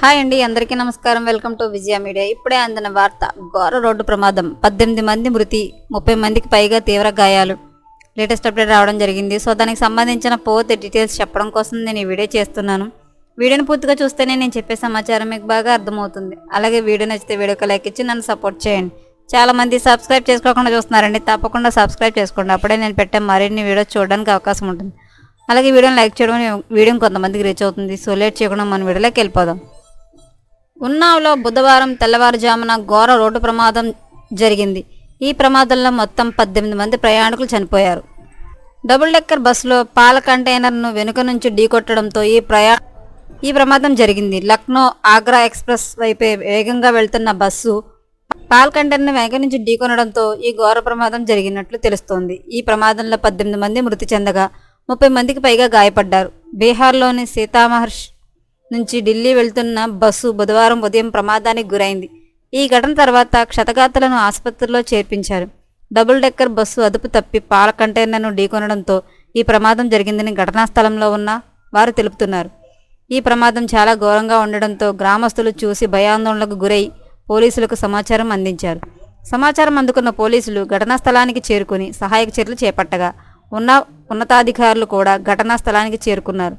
Hi అండి అందరికీ నమస్కారం. Welcome to Vijaya media. ఇప్పుడే అందిన వార్త ఘోర రోడ్డు ప్రమాదం. పద్దెనిమిది మంది మృతి ముప్పై మందికి పైగా తీవ్ర గాయాలు. లేటెస్ట్ అప్డేట్ రావడం జరిగింది. సో దానికి సంబంధించిన పోతే డీటెయిల్స్ చెప్పడం కోసం నేను ఈ వీడియో చేస్తున్నాను. వీడియోని పూర్తిగా చూస్తేనే నేను చెప్పే సమాచారం మీకు బాగా అర్థమవుతుంది. అలాగే వీడియో నచ్చితే వీడియోకి లైక్ ఇచ్చి నన్ను సపోర్ట్ చేయండి. చాలా మంది సబ్స్క్రైబ్ చేసుకోకుండా చూస్తున్నారండి. తప్పకుండా సబ్స్క్రైబ్ చేసుకోండి. అప్పుడే నేను పెట్టే మరిన్ని వీడియోస్ చూడడానికి అవకాశం ఉంటుంది. అలాగే వీడియోని లైక్ చేయడం వీడియో కొంతమందికి రీచ్ అవుతుంది. సో లేట్ చేయకుండా మన వీడియోలోకి వెళ్ళిపోదాం. ఉన్నావ్లో బుధవారం తెల్లవారుజామున ఘోర రోడ్డు ప్రమాదం జరిగింది. ఈ ప్రమాదంలో మొత్తం పద్దెనిమిది మంది ప్రయాణికులు చనిపోయారు. డబుల్ డెక్కర్ బస్సులో పాల కంటైనర్ను వెనుక నుంచి ఢీకొట్టడంతో ఈ ప్రయా ఈ ప్రమాదం జరిగింది. లక్నో ఆగ్రా ఎక్స్ప్రెస్ వైపే వేగంగా వెళ్తున్న బస్సు పాల్ కంటైనర్ వెనక నుంచి ఢీకొనడంతో ఈ ఘోర ప్రమాదం జరిగినట్లు తెలుస్తోంది. ఈ ప్రమాదంలో పద్దెనిమిది మంది మృతి చెందగా ముప్పై మందికి పైగా గాయపడ్డారు. బీహార్లోని సీతామహర్ష్ నుంచి ఢిల్లీ వెళ్తున్న బస్సు బుధవారం ఉదయం ప్రమాదానికి గురైంది. ఈ ఘటన తర్వాత క్షతగాతులను ఆసుపత్రిలో చేర్పించారు. డబుల్ డెక్కర్ బస్సు అదుపు తప్పి పాల కంటైనర్ను ఢీకొనడంతో ఈ ప్రమాదం జరిగిందని ఘటనా స్థలంలో ఉన్న వారు తెలుపుతున్నారు. ఈ ప్రమాదం చాలా ఘోరంగా ఉండడంతో గ్రామస్తులు చూసి భయాందోళనకు గురై పోలీసులకు సమాచారం అందించారు. సమాచారం అందుకున్న పోలీసులు ఘటనా స్థలానికి చేరుకుని సహాయక చర్యలు చేపట్టగా ఉన్న ఉన్నతాధికారులు కూడా ఘటనా స్థలానికి చేరుకున్నారు.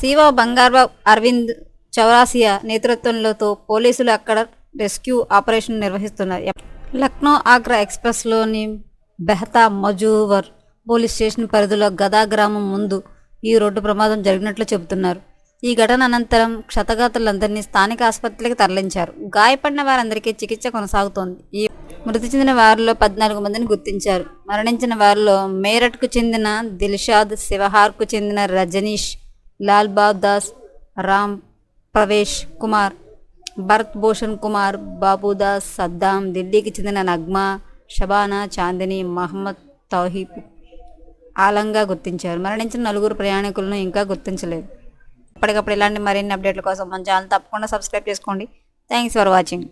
శివ బంగార్బాబు అరవింద్ చౌరాసియా నేతృత్వంలోతో పోలీసులు అక్కడ రెస్క్యూ ఆపరేషన్ నిర్వహిస్తున్నారు. లక్నో ఆగ్రా ఎక్స్ప్రెస్లోని బెహతా మజూవర్ పోలీస్ స్టేషన్ పరిధిలో గదా గ్రామం ముందు ఈ రోడ్డు ప్రమాదం జరిగినట్లు చెబుతున్నారు. ఈ ఘటన అనంతరం క్షతగాతులందరినీ స్థానిక ఆసుపత్రికి తరలించారు. గాయపడిన వారందరికీ చికిత్స కొనసాగుతోంది. ఈ మృతి చెందిన వారిలో పద్నాలుగు మందిని గుర్తించారు. మరణించిన వారిలో మేరట్కు చెందిన దిల్షాద్ శివహార్కు చెందిన రజనీష్ లాల్ బాబ్ దాస్ రామ్ ప్రవేశ్ కుమార్ భరత్ భూషణ్ కుమార్ బాబుదాస్ సద్దాం ఢిల్లీకి చెందిన నగ్మా షబానా చాందిని మహమ్మద్ తౌహీద్ ఆలంగా గుర్తించారు. మరణించిన నలుగురు ప్రయాణికులను ఇంకా గుర్తించలేదు. ఎప్పటికప్పుడు ఇలాంటి మరిన్ని అప్డేట్ల కోసం మన ఛానల్ తప్పకుండా సబ్స్క్రైబ్ చేసుకోండి. Thanks for watching.